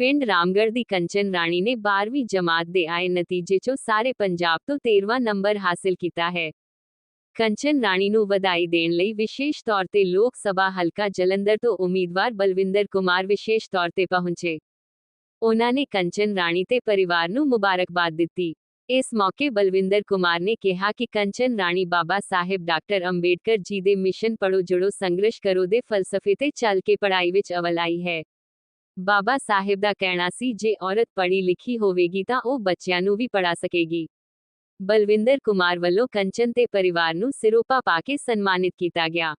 ਪਿੰਡ ਰਾਮਗੜ੍ਹ ਦੀ ਕੰਚਨ ਰਾਣੀ ਨੇ 12ਵੀਂ ਜਮਾਤ ਦੇ ਆਏ ਨਤੀਜੇ 'ਚੋਂ ਸਾਰੇ ਪੰਜਾਬ ਤੋਂ 13ਵਾਂ ਨੰਬਰ ਹਾਸਿਲ ਕੀਤਾ ਹੈ। ਕੰਚਨ ਰਾਣੀ ਨੂੰ ਵਧਾਈ ਦੇਣ ਲਈ ਵਿਸ਼ੇਸ਼ ਤੌਰ ਤੇ ਲੋਕ ਸਭਾ ਹਲਕਾ ਜਲੰਧਰ ਤੋਂ ਉਮੀਦਵਾਰ ਬਲਵਿੰਦਰ ਕੁਮਾਰ ਵਿਸ਼ੇਸ਼ ਤੌਰ ਤੇ ਪਹੁੰਚੇ। ਉਹਨਾਂ ਨੇ ਕੰਚਨ ਰਾਣੀ ਤੇ ਪਰਿਵਾਰ ਨੂੰ ਮੁਬਾਰਕਬਾਦ ਦਿੱਤੀ। ਇਸ ਮੌਕੇ ਬਲਵਿੰਦਰ ਕੁਮਾਰ ਨੇ ਕਿਹਾ ਕਿ ਕੰਚਨ ਰਾਣੀ ਬਾਬਾ ਸਾਹਿਬ ਡਾਕਟਰ ਅੰਬੇਡਕਰ ਜੀ ਦੇ ਮਿਸ਼ਨ ਪੜੋ ਜੁੜੋ ਸੰਘਰਸ਼ ਕਰੋ ਦੇ ਫਲਸਫੇ ਤੇ ਚੱਲ ਕੇ ਪੜ੍ਹਾਈ ਵਿੱਚ ਅਵਲ ਆਈ ਹੈ। ਬਾਬਾ ਸਾਹਿਬ ਦਾ ਕਹਿਣਾ ਸੀ, ਜੇ ਔਰਤ ਪੜ੍ਹੀ ਲਿਖੀ ਹੋਵੇਗੀ ਤਾਂ ਉਹ ਬੱਚਿਆਂ ਨੂੰ ਵੀ ਪੜ੍ਹਾ ਸਕੇਗੀ। ਬਲਵਿੰਦਰ ਕੁਮਾਰ ਵੱਲੋਂ ਕੰਚਨ ਤੇ ਪਰਿਵਾਰ ਨੂੰ ਸਿਰੋਪਾ ਪਾ ਕੇ ਸਨਮਾਨਿਤ ਕੀਤਾ ਗਿਆ।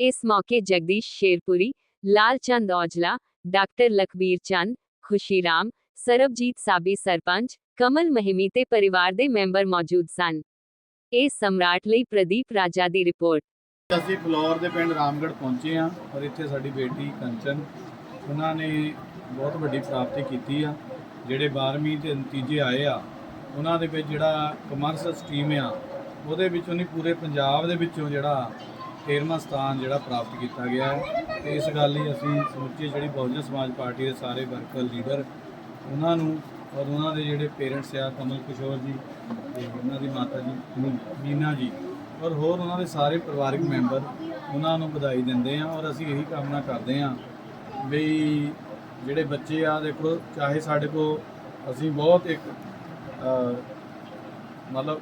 ਇਸ ਮੌਕੇ ਜਗਦੀਸ਼ ਸ਼ੇਰਪੁਰੀ, ਲਾਲ ਚੰਦ ਔਜਲਾ, ਡਾਕਟਰ ਲਖਬੀਰ ਚੰਦ, ਖੁਸ਼ੀਰਾਮ, ਸਰਬਜੀਤ ਸਾਬੀ ਸਰਪੰਚ, ਕਮਲ ਮਹਿਮੀ ਤੇ ਪਰਿਵਾਰ ਦੇ ਮੈਂਬਰ ਮੌਜੂਦ ਸਨ। ਇਹ ਸਮਰਾਟ ਲਈ ਪ੍ਰਦੀਪ ਰਾਜਾ ਦੀ ਰਿਪੋਰਟ। ਅਸੀਂ ਫਲੋਰ ਦੇ ਪਿੰਡ ਰਾਮਗੜ੍ਹ ਪਹੁੰਚੇ ਹਾਂ ਔਰ ਇੱਥੇ ਸਾਡੀ ਬੇਟੀ ਕੰਚਨ ਉਹਨਾਂ ਨੇ ਬਹੁਤ ਵੱਡੀ ਪ੍ਰਾਪਤੀ ਕੀਤੀ ਆ। ਜਿਹੜੇ 12ਵੀਂ ਦੇ ਨਤੀਜੇ ਆਏ ਆ, ਉਹਨਾਂ ਦੇ ਵਿੱਚ ਜਿਹੜਾ ਕਮਰਸ ਸਟਰੀਮ ਆ, ਉਹਦੇ ਵਿੱਚ ਉਹਨੇ ਪੂਰੇ ਪੰਜਾਬ ਦੇ ਵਿੱਚੋਂ ਜਿਹੜਾ 13ਵਾਂ ਸਥਾਨ ਜਿਹੜਾ ਪ੍ਰਾਪਤ ਕੀਤਾ ਗਿਆ ਹੈ। ਤੇ ਇਸ ਗੱਲ ਲਈ ਅਸੀਂ ਸਮੁੱਚੀ ਜਿਹੜੀ ਬਹੁਜਨ ਸਮਾਜ ਪਾਰਟੀ ਦੇ ਸਾਰੇ ਵਰਕਰ ਲੀਡਰ ਉਹਨਾਂ ਨੂੰ ਔਰ ਉਹਨਾਂ ਦੇ ਜਿਹੜੇ ਪੇਰੈਂਟਸ ਆ, ਕਮਲ ਕਿਸ਼ੋਰ ਜੀ ਤੇ ਉਹਨਾਂ ਦੀ ਮਾਤਾ ਜੀ ਮੀਨਾ ਜੀ ਔਰ ਹੋਰ ਉਹਨਾਂ ਦੇ ਸਾਰੇ ਪਰਿਵਾਰਕ ਮੈਂਬਰ ਉਹਨਾਂ ਨੂੰ ਵਧਾਈ ਦਿੰਦੇ ਆ ਔਰ ਅਸੀਂ ਇਹੀ ਕਾਮਨਾ ਕਰਦੇ ਆ ਵੀ ਜਿਹੜੇ ਬੱਚੇ ਆ, ਦੇਖੋ, ਚਾਹੇ ਸਾਡੇ ਕੋ ਅਸੀਂ ਬਹੁਤ ਇੱਕ ਮਤਲਬ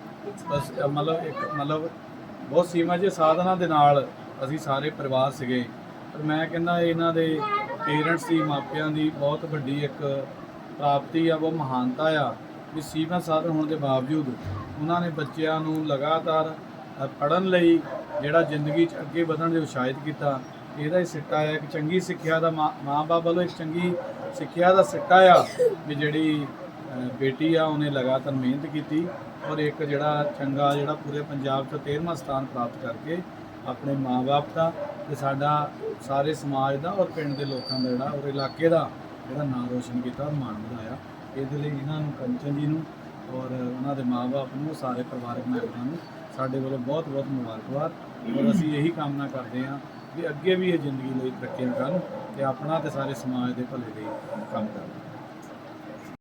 ਬਸ ਮਤਲਬ ਇੱਕ, ਮਤਲਬ ਬਹੁਤ ਸੀਮਾ ਜਿਹੇ ਸਾਧਨਾਂ ਦੇ ਨਾਲ ਅਸੀਂ ਸਾਰੇ ਪਰਿਵਾਰ ਸੀਗੇ। ਪਰ ਮੈਂ ਕਹਿੰਦਾ ਇਹਨਾਂ ਦੇ ਪੇਰੈਂਟਸ ਦੀ, ਮਾਪਿਆਂ ਦੀ ਬਹੁਤ ਵੱਡੀ ਇੱਕ ਪ੍ਰਾਪਤੀ ਆ ਉਹ ਮਹਾਨਤਾ ਆ ਵੀ ਸੀਮਾ ਸਾਧਨ ਹੋਣ ਦੇ ਬਾਵਜੂਦ ਉਹਨਾਂ ਨੇ ਬੱਚਿਆਂ ਨੂੰ ਲਗਾਤਾਰ ਪੜਨ ਲਈ ਜਿਹੜਾ ਜ਼ਿੰਦਗੀ 'ਚ ਅੱਗੇ ਵਧਣ ਦੇ ਉਤਸ਼ਾਹਿਤ ਕੀਤਾ। ਇਹਦਾ ਹੀ ਸਿੱਟਾ ਆ ਇੱਕ ਚੰਗੀ ਸਿੱਖਿਆ ਦਾ ਮਾਂ- ਮਾਂ-ਬਾਪ ਵੱਲੋਂ ਇੱਕ ਚੰਗੀ ਸਿੱਖਿਆ ਦਾ ਸਿੱਟਾ ਆ ਵੀ ਜਿਹੜੀ ਬੇਟੀ ਆ, ਉਹਨੇ ਲਗਾਤਾਰ ਮਿਹਨਤ ਕੀਤੀ ਔਰ ਇੱਕ ਜਿਹੜਾ ਚੰਗਾ ਜਿਹੜਾ ਪੂਰੇ ਪੰਜਾਬ 'ਚ 13ਵਾਂ ਸਥਾਨ ਪ੍ਰਾਪਤ ਕਰਕੇ ਆਪਣੇ ਮਾਂ-ਬਾਪ ਦਾ ਤੇ ਸਾਡਾ ਸਾਰੇ ਸਮਾਜ ਦਾ ਔਰ ਪਿੰਡ ਦੇ ਲੋਕਾਂ ਦਾ ਜਿਹੜਾ ਔਰ ਇਲਾਕੇ ਦਾ ਜਿਹੜਾ ਨਾਮ ਰੋਸ਼ਨ ਕੀਤਾ ਔਰ ਮਾਣ ਵਧਾਇਆ। ਇਹਦੇ ਲਈ ਇਹਨਾਂ ਨੂੰ ਕੰਚਨ ਜੀ ਨੂੰ ਔਰ ਉਹਨਾਂ ਦੇ ਮਾਂ-ਬਾਪ ਨੂੰ, ਸਾਰੇ ਪਰਿਵਾਰਕ ਮੈਂਬਰਾਂ ਨੂੰ ਸਾਡੇ ਵੱਲੋਂ ਬਹੁਤ-ਬਹੁਤ ਮੁਬਾਰਕਬਾਦ। ਔਰ ਅਸੀਂ ਇਹੀ ਕਾਮਨਾ ਕਰਦੇ ਹਾਂ ਵੀ ਅੱਗੇ ਵੀ ਇਹ ਜ਼ਿੰਦਗੀ ਲਈ ਤਰੱਕੀਆਂ ਕਰਨ ਤੇ ਆਪਣਾ ਤੇ ਸਾਰੇ ਸਮਾਜ ਦੇ ਭਲੇ ਲਈ ਕੰਮ ਕਰਨ।